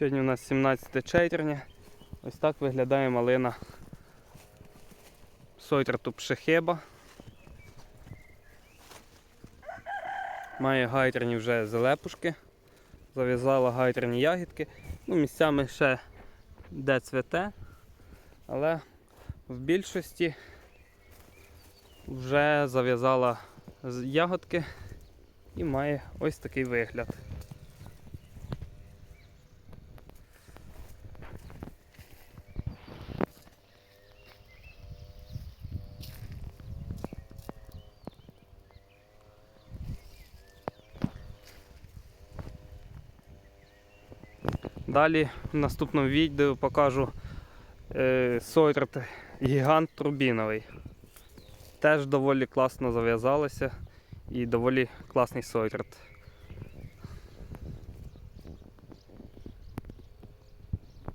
Сьогодні у нас 17 червня. Ось так виглядає малина Сойтерту Пшехеба. Має гайтерні вже зелепушки. Зав'язала гайтерні ягідки. Ну, місцями ще де цвете, але в більшості вже зав'язала ягодки і має ось такий вигляд. Далі в наступному відео покажу е, сойтерт гігант турбіновий. Теж доволі класно зав'язалося і доволі класний сойтерт.